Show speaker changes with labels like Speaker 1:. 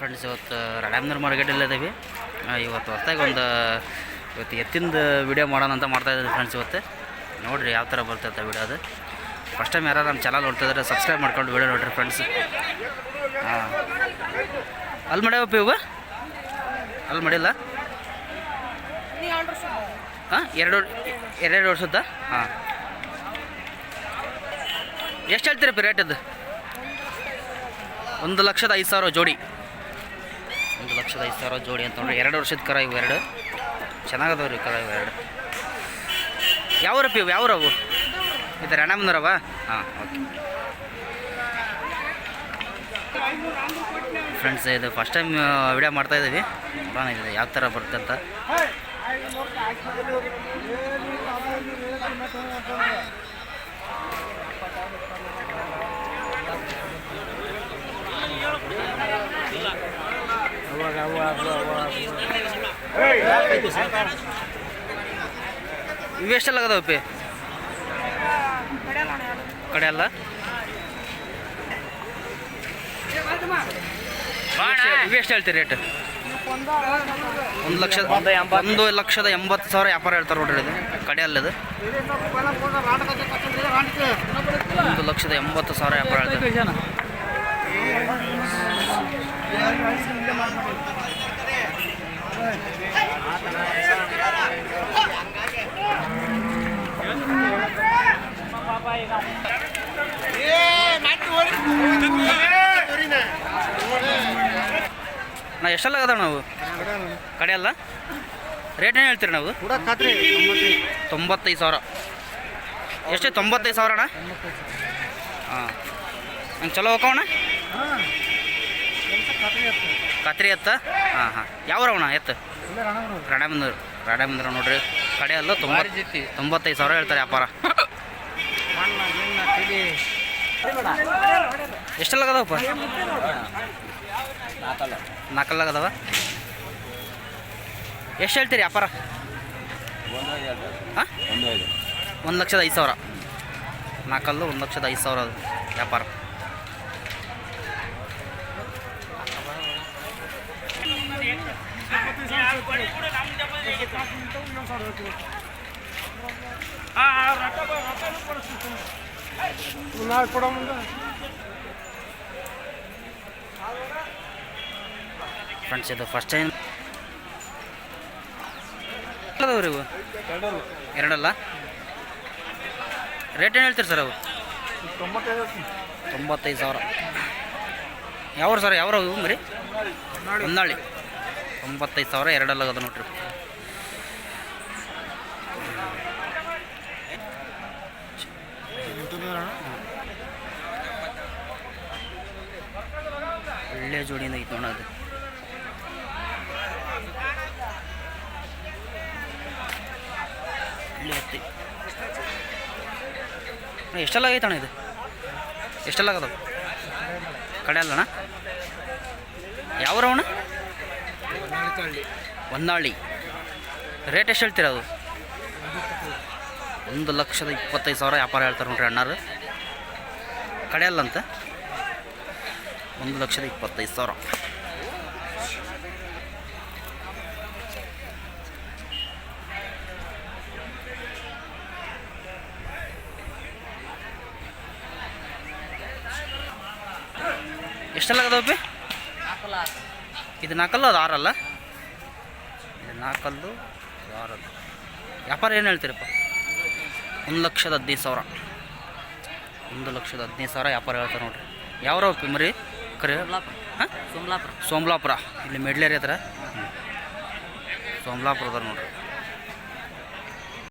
Speaker 1: Friends ಇವತ್ತು ರಾಡಾಮ್ನೂರ್ ಮಾರ್ಕೆಟಲ್ಲಿ ಇದ್ದೀವಿ ಇವತ್ತು ಹೊಸ್ದಾಗಿ ಒಂದು, ಇವತ್ತು ಎತ್ತಿಂದ ವಿಡಿಯೋ ಮಾಡೋಣ ಅಂತ ಮಾಡ್ತಾ ಇದ್ದೀವಿ ಫ್ರೆಂಡ್ಸ್ ಇವತ್ತು. ನೋಡಿರಿ ಯಾವ ಥರ ಬರ್ತೈತೆ ವಿಡಿಯೋ ಅದು. ಫಸ್ಟ್ ಟೈಮ್ ಯಾರು ನಮ್ಮ ಚಾನಲ್ ನೋಡ್ತಿದ್ರೆ ಸಬ್ಸ್ಕ್ರೈಬ್ ಮಾಡ್ಕೊಂಡು ವಿಡಿಯೋ ನೋಡಿರಿ ಫ್ರೆಂಡ್ಸ್ ಹಾಂ ಅಲ್ಲಿ ಮಾಡ್ಯಾವಪ್ಪ ಇವು ಅಲ್ಲಿ ಮಾಡಿಲ್ಲ? ಹಾಂ ಎರಡು, ಎರಡೆರಡು ವರ್ಷದ ಹಾಂ ಎಷ್ಟು ಹೇಳ್ತೀರಪ್ಪ ರೇಟ್ ಅದು ಒಂದು ಲಕ್ಷದ ಐದು ಸಾವಿರ ಜೋಡಿ. ಒಂದು ಲಕ್ಷದ ಐದು ಸಾವಿರ ಜೋಡಿ ಅಂತ ನೋಡ್ರಿ. ಎರಡು ವರ್ಷದ ಕರ ಇವು ಎರಡು. ಚೆನ್ನಾಗದವ ರೀ ಕರ ಇವು ಎರಡು. ಯಾವ್ರಪ್ಪ ಇವು ಯಾವ್ರವು ಇದು ರಣಮನರವ ಹಾಂ, ಓಕೆ. ಫ್ರೆಂಡ್ಸ್ ಇದು ಫಸ್ಟ್ ಟೈಮ್ ವಿಡಿಯೋ ಮಾಡ್ತಾ ಇದ್ದೀವಿ ನೋಡೋಣ ಇದು ಯಾವ ಥರ ಬರುತ್ತೆ ಅಂತ. ಇವೆಷ್ಟೆಲ್ಲ ಆಗದವಪ್ಪಿ ಕಡೆ ಅಲ್ಲ? ಇವೆಷ್ಟು ಹೇಳ್ತೀರಿ ರೇಟ್? ಒಂದು ಲಕ್ಷ ಒಂದು ಲಕ್ಷದ ಎಂಬತ್ತು ಸಾವಿರ ವ್ಯಾಪಾರ ಹೇಳ್ತಾರೆ ನೋಡ್ರಿ ಇದು. ಕಡೆ ಅಲ್ಲದು ಒಂದು ಲಕ್ಷದ ಎಂಬತ್ತು ಸಾವಿರ ವ್ಯಾಪಾರ ಹೇಳ್ತಾರೆ. ನಾ ಎಷ್ಟೆಲ್ಲ ಕದ ನಾವು? ಕಡೆ ಅಲ್ಲ? ರೇಟ್ ಏನು ಹೇಳ್ತೀರಿ ನಾವು? ತೊಂಬತ್ತೈದು ಸಾವಿರ. ಎಷ್ಟು ತೊಂಬತ್ತೈದು ಸಾವಿರ ಅಣ್ಣ? ಹಾಂ. ಹಂಗೆ ಚಲೋ ಹೋಗೋಣ
Speaker 2: ಹಾಂ ಖಾತ್ರಿ ಇರ್ತದೆ
Speaker 1: ಕತ್ರಿ ಎತ್ತ? ಹಾಂ ಹಾಂ. ಯಾವ್ರವಣ ಎತ್ತು?
Speaker 2: ಇಲ್ಲ ರಣವರು
Speaker 1: ರಾಡಾಮಂದ್ರ ರಾಡಾಮಂದ್ರ ನೋಡ್ರಿ. ಕಡೆ ಅಲ್ಲ ತುಂಬ ತೊಂಬತ್ತೈದು ಸಾವಿರ ಹೇಳ್ತಾರೆ ವ್ಯಾಪಾರ.
Speaker 2: ಮಣ್ಣ ಗಿಣ್ಣ ತಿಳಿ
Speaker 1: ಎಷ್ಟೆಲ್ಲ ಅದಾವಪ್ಪ ನಾಲ್ಕಲ್ಲ ಅದಾವ ಎಷ್ಟು ಹೇಳ್ತೀರಿ ವ್ಯಾಪಾರ? ಹಾಂ? ಒಂದು ಲಕ್ಷದ ಐದು ಸಾವಿರ. ನಾಲ್ಕಲ್ಲು ಒಂದು ಲಕ್ಷದ ಐದು ಸಾವಿರ ಅದು ವ್ಯಾಪಾರ. ಫ್ರೆಂಡ್ಸ್ ಇದು ಫಸ್ಟ್ ಟೈಮ್ ಇವು? ಎರಡಲ್ಲ? ರೇಟ್ ಏನು ಹೇಳ್ತೀರಿ ಸರ್ ಅವು?
Speaker 2: ತೊಂಬತ್ತೈದು
Speaker 1: ಸಾವಿರ. ಯಾವ ಸರ್? ಯಾವ ಇವು ಮರಿ? ಹೊನ್ನಾಳಿ. ತೊಂಬತ್ತೈದು ಸಾವಿರ ಎರಡಲ್ಲ ಅದ ನೋಡ್ರಿ. ಒಳ್ಳೆ ಜೋಡಿಯಿಂದ ಐತೆ ನೋಡ ಅದು. ಅಣ್ಣ, ಎಷ್ಟೆಲ್ಲ ಆಗೈತೆ ಅಣ್ಣ ಇದು? ಎಷ್ಟೆಲ್ಲ ಆಗದ? ಕಡೆ ಅಲ್ಲಣ್ಣ? ಯಾವ್ರವಣ ಹೊನ್ನಾಳಿ. ರೇಟ್ ಎಷ್ಟು ಹೇಳ್ತೀರ ಅದು? ಒಂದು ಲಕ್ಷದ ಇಪ್ಪತ್ತೈದು ಸಾವಿರ ವ್ಯಾಪಾರ ಹೇಳ್ತಾರೆ ನೋಡ್ರಿ ಅಣ್ಣಾರು. ಕಡೆ ಅಲ್ಲಂತ? ಒಂದು ಲಕ್ಷದ ಇಪ್ಪತ್ತೈದು ಸಾವಿರ. ಎಷ್ಟೆಲ್ಲ ಅದಾವೆ ಇದು ನಾಲ್ಕಲ್ಲ ಅದು ಆರಲ್ಲ? ನಾಲ್ಕಲ್ಲು ಆರಲ್ಲು. ವ್ಯಾಪಾರ ಏನು ಹೇಳ್ತೀರಪ್ಪ? ಒಂದು ಲಕ್ಷದ ಹದಿನೈದು ಸಾವಿರ. ಒಂದು ಲಕ್ಷದ ಹದಿನೈದು ಸಾವಿರ ವ್ಯಾಪಾರ ಹೇಳ್ತಾರೆ ನೋಡ್ರಿ. ಯಾವ್ರ ಮರಿ? ಕರೆ. ಹಾಂ?
Speaker 3: ಸೋಮಲಾಪುರ.
Speaker 1: ಸೋಮಲಾಪುರ. ಇಲ್ಲಿ ಮೆಡ್ಲೇರಿ ಹತ್ರ. ಸೋಮಲಾಪುರದವ್ರು ನೋಡ್ರಿ.